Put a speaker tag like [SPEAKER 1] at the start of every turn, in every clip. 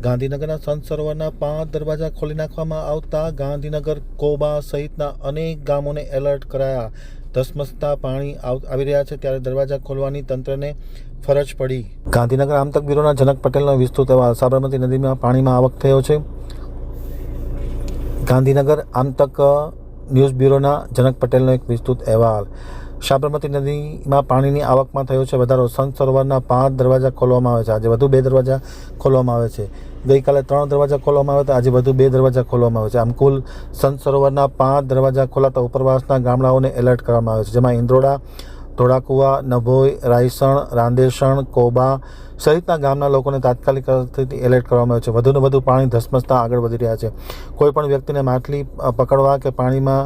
[SPEAKER 1] ગાંધીનગરના સંત સરોવરના પાંચ દરવાજા ખોલી નાખવામાં આવતા ગાંધીનગર, કોબા સહિતના અનેક ગામોને એલર્ટ કરાયા. ધસમસતા પાણી આવ- રહ્યા છે ત્યારે દરવાજા ખોલવાની તંત્રને ફરજ પડી. ગાંધીનગર આમતક બ્યુરોના જનક પટેલનો વિસ્તૃત અહેવાલ. સાબરમતી નદીમાં પાણીમાં આવક થયો છે. ગાંધીનગર આમતક ન્યૂઝ બ્યુરોના જનક પટેલનો એક વિસ્તૃત અહેવાલ. સાબરમતી નદીમાં પાણીની આવકમાં થયો છે. વધારો સંત સરોવરના પાંચ દરવાજા ખોલવામાં આવે છે. આજે વધુ બે દરવાજા ખોલવામાં આવે છે. ગઈકાલે ત્રણ દરવાજા ખોલવામાં આવ્યા હતા. આજે વધુ બે દરવાજા ખોલવામાં આવે છે. આમ કુલ સંત સરોવરના પાંચ દરવાજા ખોલાતા ઉપરવાસના ગામડાઓને એલર્ટ કરવામાં આવે છે. જેમાં ઇન્દ્રોડા ધોળાકુવા, નભોઈ, રાયસણ, રાંદેસણ, કોબા સહિતના ગામના લોકોને તાત્કાલિક એલર્ટ કરવામાં આવ્યું છે. વધુને વધુ પાણી ધસમસતા આગળ વધી રહ્યા છે. કોઈ પણ વ્યક્તિને માછલી પકડવા કે પાણીમાં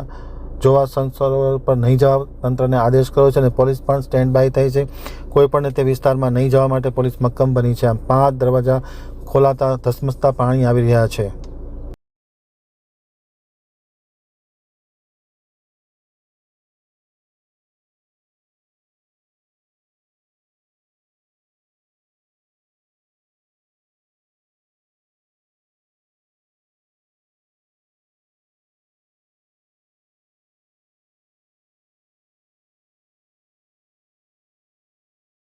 [SPEAKER 1] જોવા સંત સરોવર પર નહીં જવા તંત્રને આદેશ કર્યો છે અને પોલીસ પણ સ્ટેન્ડ બાય થઈ છે. કોઈ પણ તે વિસ્તારમાં નહીં જવા માટે પોલીસ મક્કમ બની છે. આમ પાંચ દરવાજા ખોલાતા ધસમસતા પાણી આવી રહ્યા છે.